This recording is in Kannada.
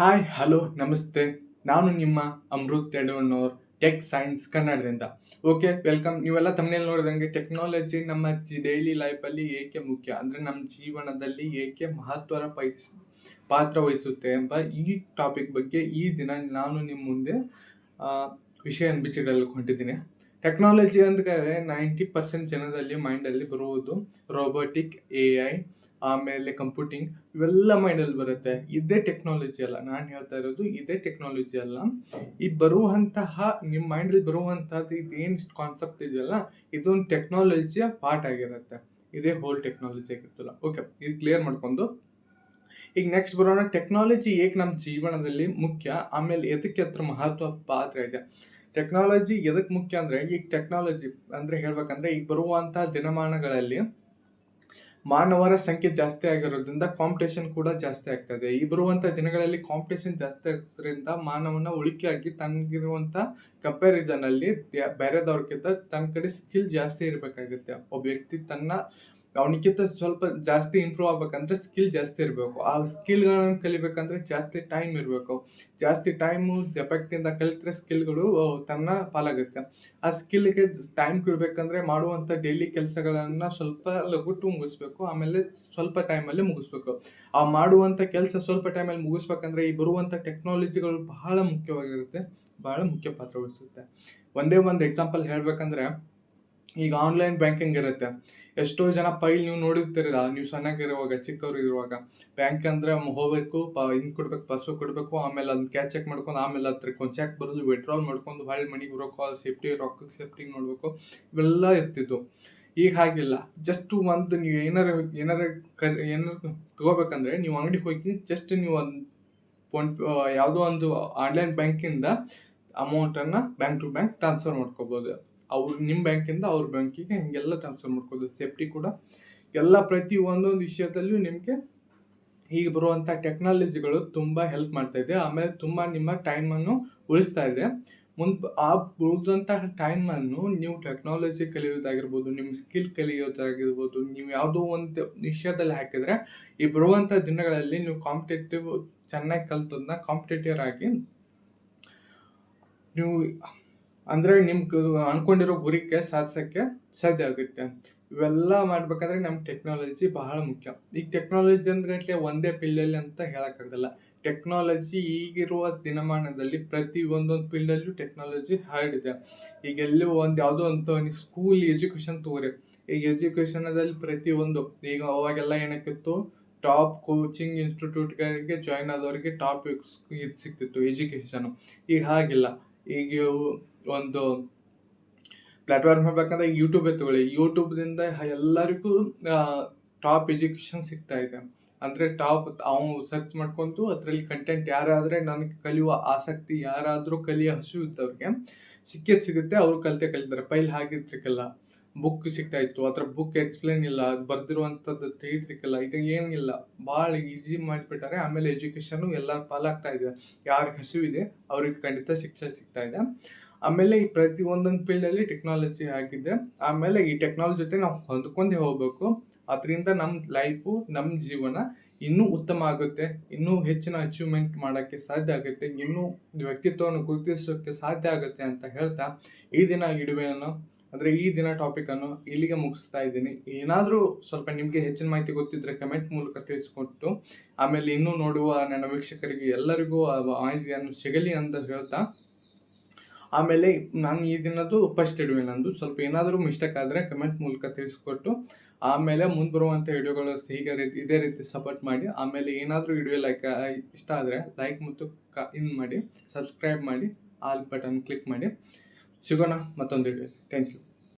ಹಾಯ್ ಹಲೋ ನಮಸ್ತೆ. ನಾನು ನಿಮ್ಮ ಅಮೃತ್ ಯಡವಣ್ಣವ್ರ ಟೆಕ್ ಸೈನ್ಸ್ ಕನ್ನಡದಿಂದ. ಓಕೆ ವೆಲ್ಕಮ್ ನೀವೆಲ್ಲ ತಮ್ಮನೇಲಿ ನೋಡಿದಂಗೆ ಟೆಕ್ನಾಲಜಿ ನಮ್ಮ ಡೈಲಿ ಲೈಫಲ್ಲಿ ಏಕೆ ಮುಖ್ಯ? ಅಂದರೆ ನಮ್ಮ ಜೀವನದಲ್ಲಿ ಏಕೆ ಮಹತ್ವರ ಪೈಸ್ ಪಾತ್ರ ವಹಿಸುತ್ತೆ ಎಂಬ ಈ ಟಾಪಿಕ್ ಬಗ್ಗೆ ಈ ದಿನ ನಾನು ನಿಮ್ಮ ಮುಂದೆ ವಿಷಯ ಬಿಚ್ಚಿಡಲು ಹೊಂಟಿದ್ದೀನಿ. ಟೆಕ್ನಾಲಜಿ ಅಂದ್ರೆ ನೈಂಟಿ ಪರ್ಸೆಂಟ್ ಜನದಲ್ಲಿ ಮೈಂಡಲ್ಲಿ ಬರುವುದು ರೋಬೋಟಿಕ್ ಎ ಐ ಆಮೇಲೆ ಕಂಪ್ಯೂಟಿಂಗ್ ಇವೆಲ್ಲ ಮೈಂಡಲ್ಲಿ ಬರುತ್ತೆ. ಇದೇ ಟೆಕ್ನಾಲಜಿ ಅಲ್ಲ. ನಾನು ಹೇಳ್ತಾ ಇರೋದು ಇದೇ ಟೆಕ್ನಾಲಜಿ ಅಲ್ಲ. ಈ ಬರುವಂತಹ ನಿಮ್ಮ ಮೈಂಡಲ್ಲಿ ಬರುವಂತಹದ್ದು ಇದೇನು ಕಾನ್ಸೆಪ್ಟ್ ಇದೆಯಲ್ಲ, ಇದೊಂದು ಟೆಕ್ನಾಲಜಿಯ ಪಾರ್ಟ್ ಆಗಿರುತ್ತೆ. ಇದೇ ಹೋಲ್ ಟೆಕ್ನಾಲಜಿ ಆಗಿರ್ತಲ್ಲ ಓಕೆ ಇದು ಕ್ಲಿಯರ್ ಮಾಡ್ಕೊಂಡು. ಈಗ ನೆಕ್ಸ್ಟ್ ಬರೋಣ. ಟೆಕ್ನಾಲಜಿ ಏಕೆ ನಮ್ಮ ಜೀವನದಲ್ಲಿ ಮುಖ್ಯ, ಆಮೇಲೆ ಎದಕ್ಕೆ ಹತ್ರ ಮಹತ್ವ ಪಾತ್ರ ಇದೆ? ಟೆಕ್ನಾಲಜಿ ಎದಕ್ಕೆ ಮುಖ್ಯ ಅಂದರೆ, ಈಗ ಟೆಕ್ನಾಲಜಿ ಅಂದರೆ ಹೇಳ್ಬೇಕಂದ್ರೆ, ಈಗ ಬರುವಂಥ ದಿನಮಾನಗಳಲ್ಲಿ ಮಾನವರ ಸಂಖ್ಯೆ ಜಾಸ್ತಿ ಆಗಿರೋದ್ರಿಂದ ಕಾಂಪಿಟೇಷನ್ ಕೂಡ ಜಾಸ್ತಿ ಆಗ್ತದೆ ಈ ಬರುವಂಥ ದಿನಗಳಲ್ಲಿ ಕಾಂಪಿಟೇಷನ್ ಜಾಸ್ತಿ ಆಗ್ತದ್ರಿಂದ ಮಾನವನ ಉಳಿಕೆಯಾಗಿ ತನಗಿರುವಂಥ ಕಂಪ್ಯಾರಿಸನ್ ಅಲ್ಲಿ ಬೇರೆದವ್ರಕ್ಕಿಂತ ತನ್ನ ಕಡೆ ಸ್ಕಿಲ್ ಜಾಸ್ತಿ ಇರಬೇಕಾಗುತ್ತೆ. ಒಬ್ಬ ವ್ಯಕ್ತಿ ತನ್ನ ಅವನಿಗಿಂತ ಸ್ವಲ್ಪ ಜಾಸ್ತಿ ಇಂಪ್ರೂವ್ ಆಗ್ಬೇಕಂದ್ರೆ ಸ್ಕಿಲ್ ಜಾಸ್ತಿ ಇರಬೇಕು. ಆ ಸ್ಕಿಲ್ಗಳನ್ನು ಕಲಿಬೇಕಂದ್ರೆ ಜಾಸ್ತಿ ಟೈಮ್ ಇರಬೇಕು. ಜಾಸ್ತಿ ಟೈಮು ಎಫೆಕ್ಟಿಂದ ಕಲಿತ್ರೆ ಸ್ಕಿಲ್ಗಳು ತನ್ನ ಪಾಲಾಗುತ್ತೆ. ಆ ಸ್ಕಿಲ್ಗೆ ಟೈಮ್ ಕೊಡಬೇಕಂದ್ರೆ ಮಾಡುವಂಥ ಡೈಲಿ ಕೆಲಸಗಳನ್ನು ಸ್ವಲ್ಪ ಲಗುಟ್ಟು ಮುಗಿಸ್ಬೇಕು. ಆಮೇಲೆ ಸ್ವಲ್ಪ ಟೈಮಲ್ಲಿ ಮುಗಿಸ್ಬೇಕು. ಆ ಮಾಡುವಂಥ ಕೆಲಸ ಸ್ವಲ್ಪ ಟೈಮಲ್ಲಿ ಮುಗಿಸ್ಬೇಕಂದ್ರೆ ಈ ಬರುವಂಥ ಟೆಕ್ನಾಲಜಿಗಳು ಬಹಳ ಮುಖ್ಯವಾಗಿರುತ್ತೆ. ಬಹಳ ಮುಖ್ಯ ಪಾತ್ರ ವಹಿಸುತ್ತೆ. ಒಂದೇ ಒಂದು ಎಕ್ಸಾಂಪಲ್ ಹೇಳ್ಬೇಕಂದ್ರೆ ಈಗ ಆನ್ಲೈನ್ ಬ್ಯಾಂಕಿಂಗ್ ಇರುತ್ತೆ. ಎಷ್ಟೋ ಜನ ಪೈಲ್ ನೀವು ನೋಡಿರ್ತೀರ ನೀವು ಸಣ್ಣಗಿರುವಾಗ ಚಿಕ್ಕವ್ರು ಇರುವಾಗ ಬ್ಯಾಂಕ್ ಅಂದ್ರೆ ಹೋಗಬೇಕು, ಪ ಹಿಂಗ್ ಕೊಡ್ಬೇಕು ಪಾಸ್ಬುಕ್ ಕೊಡಬೇಕು, ಆಮೇಲೆ ಅದನ್ನ ಕ್ಯಾಚ್ ಚೆಕ್ ಮಾಡ್ಕೊಂಡು, ಆಮೇಲೆ ಹತ್ರಕ್ಕೆ ಒಂದು ಚೆಕ್ ಬರೋದು ವಿಡ್ರಾಲ್ ಮಾಡ್ಕೊಂಡು ಹೊಳ್ಳಿ ಮನೆಗೆ ರೊಕ್ಕ ಸೇಫ್ಟಿ ರೊಕ್ಕಕ್ಕೆ ಸೇಫ್ಟಿ ನೋಡಬೇಕು. ಇವೆಲ್ಲ ಇರ್ತಿತ್ತು ಈಗ ಹಾಗಿಲ್ಲ. ಜಸ್ಟ್ ಒಂದು ನೀವು ಏನಾರ ಏನಾರ ಕ ಏನಾರ ತಗೋಬೇಕಂದ್ರೆ ನೀವು ಅಂಗಡಿಗೆ ಹೋಗಿ ಜಸ್ಟ್ ನೀವು ಒಂದು ಫೋನ್ ಯಾವುದೋ ಒಂದು ಆನ್ಲೈನ್ ಬ್ಯಾಂಕಿಂದ ಅಮೌಂಟನ್ನು ಬ್ಯಾಂಕ್ ಟು ಬ್ಯಾಂಕ್ ಟ್ರಾನ್ಸ್ಫರ್ ಮಾಡ್ಕೋಬೋದು. ಅವ್ರು ನಿಮ್ಮ ಬ್ಯಾಂಕಿಂದ ಅವ್ರ ಬ್ಯಾಂಕಿಗೆ ಹಿಂಗೆಲ್ಲ ಟ್ರಾನ್ಸ್ಫರ್ ಮಾಡ್ಕೋದು ಸೇಫ್ಟಿ ಕೂಡ. ಎಲ್ಲ ಪ್ರತಿ ಒಂದೊಂದು ವಿಷಯದಲ್ಲೂ ನಿಮಗೆ ಈಗ ಬರುವಂಥ ಟೆಕ್ನಾಲಜಿಗಳು ತುಂಬ ಹೆಲ್ಪ್ ಮಾಡ್ತಾ ಇದೆ. ಆಮೇಲೆ ತುಂಬ ನಿಮ್ಮ ಟೈಮನ್ನು ಉಳಿಸ್ತಾ ಇದೆ. ಮುಂದ್ ಆ ಉಳಿದಂತಹ ಟೈಮನ್ನು ನೀವು ಟೆಕ್ನಾಲಜಿ ಕಲಿಯೋದಾಗಿರ್ಬೋದು ನಿಮ್ಮ ಸ್ಕಿಲ್ ಕಲಿಯೋದಾಗಿರ್ಬೋದು, ನೀವು ಯಾವುದೋ ಒಂದು ವಿಷಯದಲ್ಲಿ ಹಾಕಿದರೆ ಈ ಬರುವಂಥ ದಿನಗಳಲ್ಲಿ ನೀವು ಕಾಂಪಿಟೇಟಿವ್ ಚೆನ್ನಾಗಿ ಕಲ್ತದನ್ನ ಕಾಂಪಿಟೇಟಿವ್ ಆಗಿ ನೀವು ಅಂದ್ರೆ ನಿಮ್ ಕ- ಅನ್ಕೊಂಡಿರೋ ಗುರಿಗೆ ಸಾಧಿಸಕ್ಕೆ ಸಾಧ್ಯ ಆಗುತ್ತೆ. ಇವೆಲ್ಲ ಮಾಡ್ಬೇಕಾದ್ರೆ ನಮ್ ಟೆಕ್ನಾಲಜಿ ಬಹಳ ಮುಖ್ಯ. ಈಗ ಟೆಕ್ನಾಲಜಿ ಅಂದ್ರೆ ಒಂದೇ ಫೀಲ್ಡಲ್ಲಿ ಅಂತ ಹೇಳೋಕ್ಕಾಗಲ್ಲ. ಟೆಕ್ನಾಲಜಿ ಈಗಿರುವ ದಿನಮಾನದಲ್ಲಿ ಪ್ರತಿ ಒಂದೊಂದು ಫೀಲ್ಡಲ್ಲೂ ಟೆಕ್ನಾಲಜಿ ಹರಡಿದೆ ಈಗ ಎಲ್ಲೂ ಒಂದು ಯಾವುದೋ ಒಂದು ಸ್ಕೂಲ್ ಎಜುಕೇಶನ್ ತಗೋರಿ ಈಗ ಎಜುಕೇಷನದಲ್ಲಿ ಒಂದು ಈಗ ಅವಾಗೆಲ್ಲ ಏನಕ್ಕಿತ್ತು? ಟಾಪ್ ಕೋಚಿಂಗ್ ಇನ್ಸ್ಟಿಟ್ಯೂಟ್ಗಳಿಗೆ ಜಾಯ್ನ್ ಆದವರಿಗೆ ಟಾಪ್ ಇದು ಸಿಗ್ತಿತ್ತು ಎಜುಕೇಶನ್ ಈಗ ಹಾಗಿಲ್ಲ. ಈಗ ಒಂದು ಪ್ಲಾಟ್ಫಾರ್ಮ್ ಹೇಳ್ಬೇಕಂದ್ರೆ ಯೂಟ್ಯೂಬ್ ತಗೊಳ್ಳಿ. ಯೂಟ್ಯೂಬ್ದಿಂದ ಎಲ್ಲರಿಗೂ ಟಾಪ್ ಎಜುಕೇಶನ್ ಸಿಗ್ತಾ ಇದೆ. ಅಂದರೆ ಟಾಪ್ ಅವನು ಸರ್ಚ್ ಮಾಡ್ಕೊಂತು ಅದರಲ್ಲಿ ಕಂಟೆಂಟ್ ಯಾರಾದ್ರೆ ನನಗೆ ಕಲಿಯುವ ಆಸಕ್ತಿ, ಯಾರಾದರೂ ಕಲಿಯೋ ಹಸು ಇದ್ದವ್ರಿಗೆ ಸಿಕ್ಕೇ ಸಿಗುತ್ತೆ. ಅವ್ರು ಕಲಿತೆ ಕಲಿತಾರೆ. ಪೈಲ್ ಹಾಗಿರ್ತಿರ್ಕಲ್ಲ ಬುಕ್ ಸಿಗ್ತಾ ಇತ್ತು ಅದ್ರ ಬುಕ್ ಎಕ್ಸ್ಪ್ಲೇನ್ ಇಲ್ಲ. ಅದು ಬರೆದಿರುವಂಥದ್ದು ತಿಳಿತಿರ್ಕಲ್ಲ ಈಗ ಏನಿಲ್ಲ. ಭಾಳ ಈಸಿ ಮಾಡಿಬಿಟ್ಟಾರೆ. ಆಮೇಲೆ ಎಜುಕೇಶನ್ ಎಲ್ಲರ ಪಾಲಾಗ್ತಾ ಇದೆ. ಯಾರಿಗೆ ಹಸಿವಿದೆ ಅವ್ರಿಗೆ ಖಂಡಿತ ಶಿಕ್ಷೆ ಸಿಗ್ತಾ ಇದೆ ಆಮೇಲೆ ಈ ಪ್ರತಿ ಒಂದೊಂದು ಫೀಲ್ಡಲ್ಲಿ ಟೆಕ್ನಾಲಜಿ ಆಗಿದೆ. ಆಮೇಲೆ ಈ ಟೆಕ್ನಾಲಜಿ ಜೊತೆ ನಾವು ಹೊಂದ್ಕೊಂಡೇ ಹೋಗಬೇಕು. ಅದರಿಂದ ನಮ್ಮ ಲೈಫು ನಮ್ಮ ಜೀವನ ಇನ್ನೂ ಉತ್ತಮ ಆಗುತ್ತೆ. ಇನ್ನೂ ಹೆಚ್ಚಿನ ಅಚೀವ್ಮೆಂಟ್ ಮಾಡೋಕ್ಕೆ ಸಾಧ್ಯ ಆಗುತ್ತೆ. ಇನ್ನೂ ವ್ಯಕ್ತಿತ್ವವನ್ನು ಗುರುತಿಸೋಕ್ಕೆ ಸಾಧ್ಯ ಆಗುತ್ತೆ ಅಂತ ಹೇಳ್ತಾ ಈ ದಿನ ಇಡುವೆಯನ್ನು ಅಂದರೆ ಈ ದಿನ ಟಾಪಿಕನ್ನು ಇಲ್ಲಿಗೆ ಮುಗಿಸ್ತಾ ಇದ್ದೀನಿ. ಏನಾದರೂ ಸ್ವಲ್ಪ ನಿಮಗೆ ಹೆಚ್ಚಿನ ಮಾಹಿತಿ ಗೊತ್ತಿದ್ರೆ ಕಮೆಂಟ್ ಮೂಲಕ ತಿಳಿಸ್ಕೊಟ್ಟು, ಆಮೇಲೆ ಇನ್ನೂ ನೋಡುವ ನನ್ನ ವೀಕ್ಷಕರಿಗೆ ಎಲ್ಲರಿಗೂ ಆ ಮಾಹಿತಿಯನ್ನು ಸಿಗಲಿ ಅಂತ ಹೇಳ್ತಾ, ಆಮೇಲೆ ನಾನು ಈ ದಿನದ್ದು ಫಸ್ಟ್ ಇಡುವೆ ನಂದು. ಸ್ವಲ್ಪ ಏನಾದರೂ ಮಿಸ್ಟೇಕ್ ಆದರೆ ಕಮೆಂಟ್ ಮೂಲಕ ತಿಳಿಸ್ಕೊಟ್ಟು, ಆಮೇಲೆ ಮುಂದೆ ಬರುವಂಥ ವಿಡಿಯೋಗಳು ಹೀಗೆ ರೀತಿ, ಇದೇ ರೀತಿ ಸಪೋರ್ಟ್ ಮಾಡಿ, ಆಮೇಲೆ ಏನಾದರೂ ವಿಡಿಯೋ ಲೈಕ್ ಇಷ್ಟ ಆದರೆ ಲೈಕ್ ಮತ್ತು ಕ ಇನ್ ಮಾಡಿ ಸಬ್ಸ್ಕ್ರೈಬ್ ಮಾಡಿ ಆಲ್ ಬಟನ್ ಕ್ಲಿಕ್ ಮಾಡಿ. ಸಿಗೋಣ ಮತ್ತೊಂದು ವಿಡಿಯೋ ಥ್ಯಾಂಕ್ ಯು